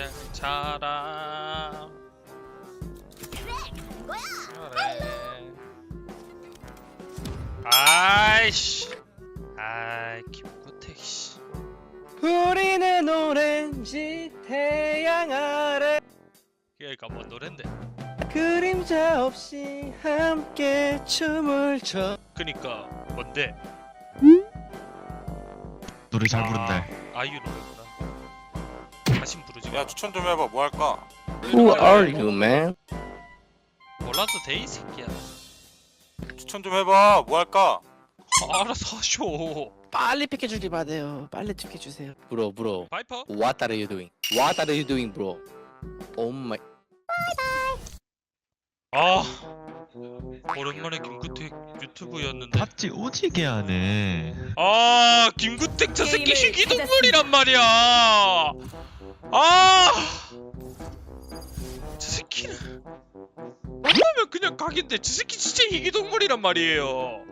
그냥 자라. 그래. 아이씨. 아이 김구택 씨. 우리는 오렌지 태양 아래 얘가 뭔 노랜데. 그림자 없이 함께 춤을 춰. 그니까 뭔데? 노래 잘 아, 부른다. 아이유 노래 다신 부르지 야 추천 좀 해봐. 뭐 할까? Who are you man? 몰라도 돼 이 새끼야. 추천 좀 해봐. 뭐 할까? 알아서 하쇼 빨리 패키지 받아요. 빨리 튀겨주세요. Bro bro. 바이퍼? What are you doing? What are you doing bro? Oh my. 아 오랜만에 김구택 유튜브였는데. 팝지 오지게 하네. 아 김구택 저 새끼 게임을 희귀동물이란 말이야 아 저 새끼는 만나면 그냥 각인데 저 새끼 진짜 희귀동물이란 말이에요.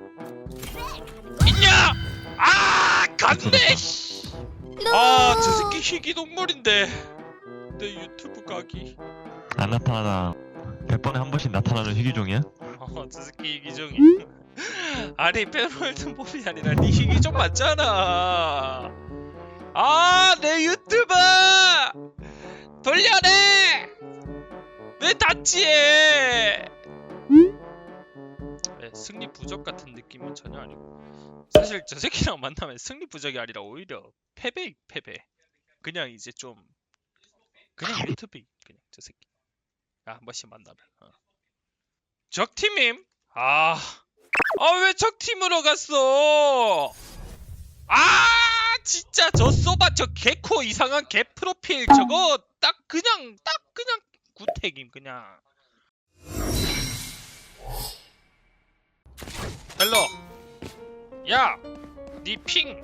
있냐? 아 간대 아저 새끼 희귀동물인데. 내 유튜브 각이. 안 나타나다. 100번에 한 번씩 나타나는 희귀종이야? 어저 새끼 희귀종이. 아니 페로일드 몹이 아니라 니 희귀종 맞잖아 아 내 유튜브! 돌려내! 내 다치에! 네, 승리 부적 같은 느낌은 전혀 아니고. 사실 저 새끼랑 만나면 승리 부적이 아니라 오히려 패배 패배. 그냥 이제 좀 그냥 유튜브 그냥 저 새끼. 아, 한 번씩 만나면 어. 적팀임? 아, 아왜 적팀으로 갔어? 아, 진짜 저 쏘바 저 개코 이상한 개 프로필 저거 딱 그냥 딱 그냥 구택임 그냥. 헬로, 야, 니 핑.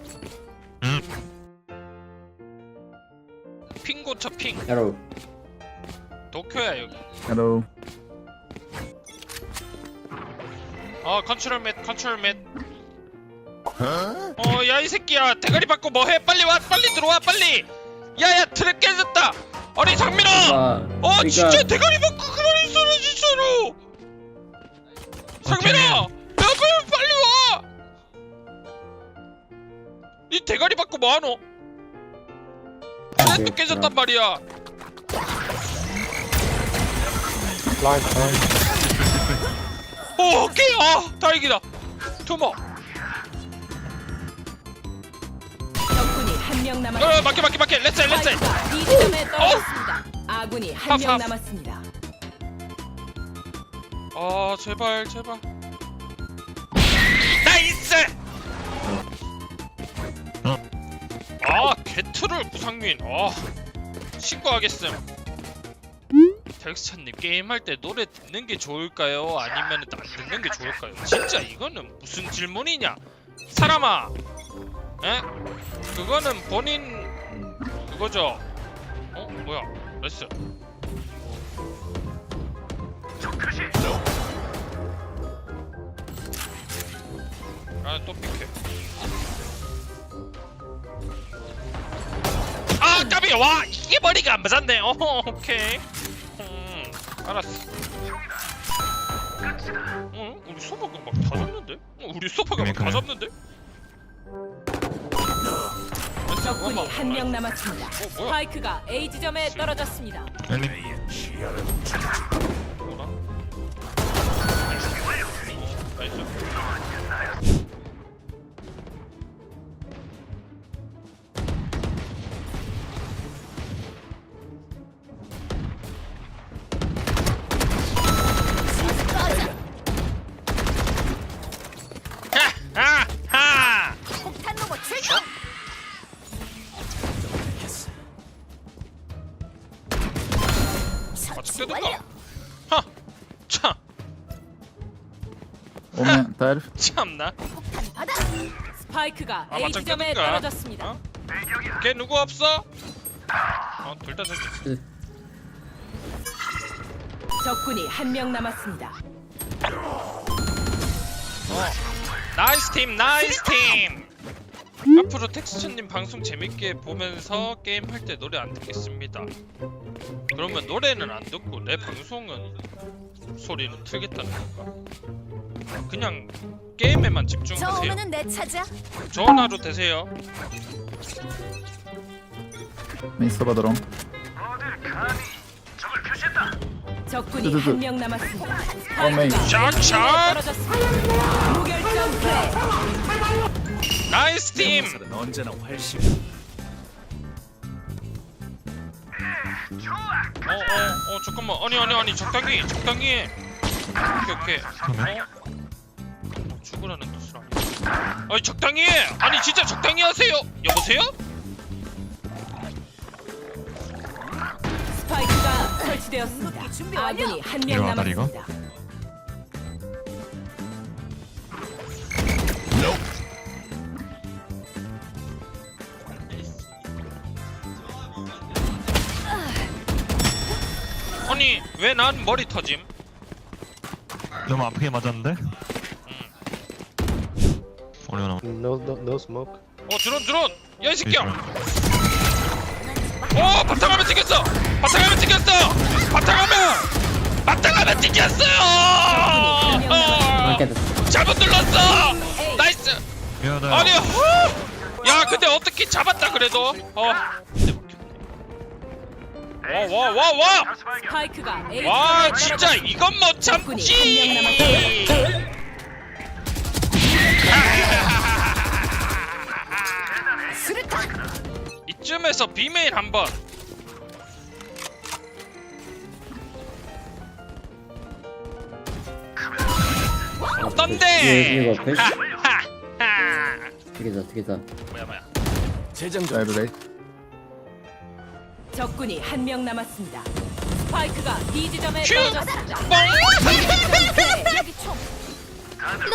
고쳐 핑. Hello. 도쿄야 여기. Hello. 어 컨트롤 맷 컨트롤 맷 어 야 이 새끼야. 대가리 받고 뭐해? 빨리 와 빨리 들어와 빨리. 야 야 트랩 깨졌다. 아니 장민아 아, 어 그러니까- 진짜 대가리 받고 그만히 있어라 진짜로. 장민아 야. 빨리 빨리 와니 대가리 받고 뭐하노? 트랩도 깨졌단 말이야. 어 오케이. 아 다행이다. 투모 한명어 남았습니다. 맞게 맞게 맞게 렛츠 렛츠 스파이크가 B 지점에 떨어졌습니다. 아군이 한 팝, 명 팝. 남았습니다. 아 제발 제발 나이스 어. 아 개트롤 부상민 아 신고하겠음 덱스찬님 게임할 때 노래 듣는 게 좋을까요 아니면 안 듣는 게 좋을까요 진짜 이거는 무슨 질문이냐 사람아 에? 그거는 본인 그거죠? 어? 뭐야? 나이스. 아또 픽해 아 까비! 와 이게 머리가 안 맞았네. 어 오케이. 음 알았어. 어 우리 소파가 막 다 잡는데? 어 우리 소파가 막 다. 잡는데 적군이 원마. 한명 남았습니다. 어 뭐야 스파이크가 A 지점에 떨어졌습니다. 엘리 참나 스파이크가 아, A 맞짱 지점에 꼈는가? 떨어졌습니다. 어? 걔 누구 없어? 어, 둘다 저기. 적군이 한 명 남았습니다. 나이스 팀, 나이스 팀. 앞으로 텍스처님 방송 재밌게 보면서 게임 할 때 노래 안 듣겠습니다. 그러면 노래는 안 듣고 내 방송은 소리는 틀겠다는 건가? 그냥 게임에만 저 집중하세요. 오면은 내 차지야. 좋은 하루 되세요. 미스터 드론 적군이 두두두. 한 명 남았습니다. 어메이. 스파이크가 샷, 샷. 떨어졌습니다. 무결점 플레이. 나이스 팀. 어, 어, 어, 잠깐만. 아니, 아니, 아니, 적당히, 적당히 해. 오케이, 오케이. 그러면? 어? 어, 죽으라는 뜻을 아니. 아니, 적당히 해. 아니, 진짜 적당히 하세요. 여보세요? 스파이크가 설치되었습니다. 준비 완료. 아군이 한 명 이거 이거? 남았습니다. 아니, 왜 난 머리 터짐? 너무 아프게 맞았는데? 어려워 No, no, no smoke. 어, 드론, 드론. 야, 이 새끼야. 나 어, 바탕화면 찍혔어. 바탕화면 찍혔어. 바탕화면. 바탕화면 찍혔어. 어, 잘못 눌렀어. 나이스. 미안하다 아니, 후! 야, 근데 어떻게 잡았다 그래도? 어. 와, 와, 와, 와. 스파이크가 A 와, 지점에 진짜 떨어졌습니다. 이건 못 참지. 한명. 이쯤에서 비메일 한번. 어떤데? 하하하. 되겠다 되겠다 뭐야 뭐야. 라이브 레이 적군이 한 명 남았습니다. 스파이크가 B 지점에 큐! 떨어졌습니다. 뻥! 여기 총. 루.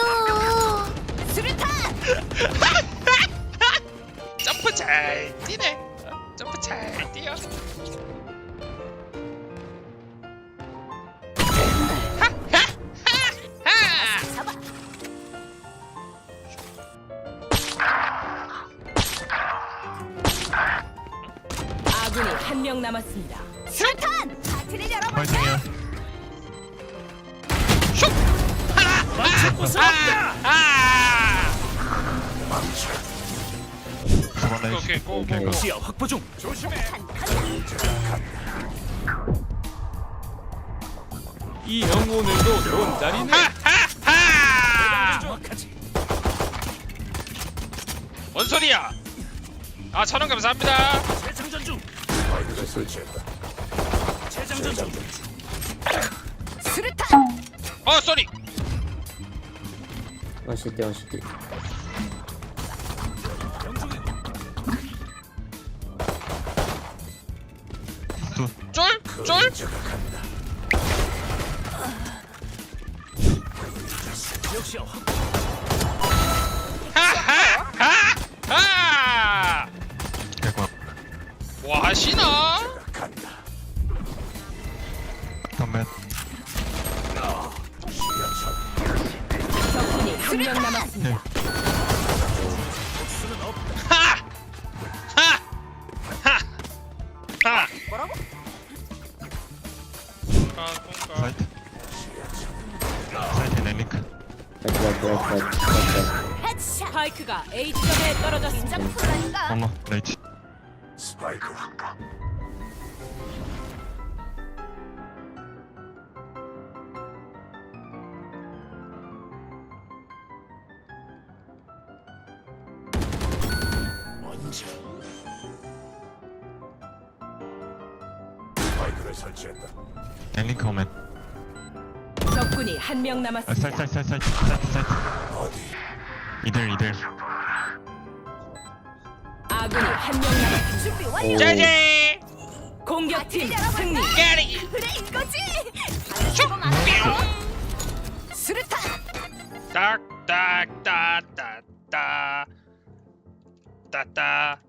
수류탄. 점프 잘 뛰네. 어, 점프 잘 뛰어. 하하하하. 잡아. 아군이 한 명 남았습니다. 수류탄. 파티를 열어볼까? 파이팅이야 슉! 아! 잡았네 오케이, 고, 고, 오케이 고. 하하하! 뭔 소리야? 아, 천원 감사합니다. 수류탄. 어, 쏘리. 원시티 원시티 쫄? 쫄? 하하하 아, 넬링크 라이트 라이트 라이트 라이트 라이트 헤드샷. 스파이크가 A 지점에 떨어졌습니다. 점프라니까. 어머 레이치 넬링크 오 멘 적군이 한 명 아, 사이트 남았습니다. 사이트 사이트 사이트 사이트 이들 이들 아군이 한 명 남았습니다. 준비 완료. 짜제! 공격팀 승리. 깨리! 그래 이거지. 슉! 수류탄. 딱, 딱, 따, 따, 따. 따, 따.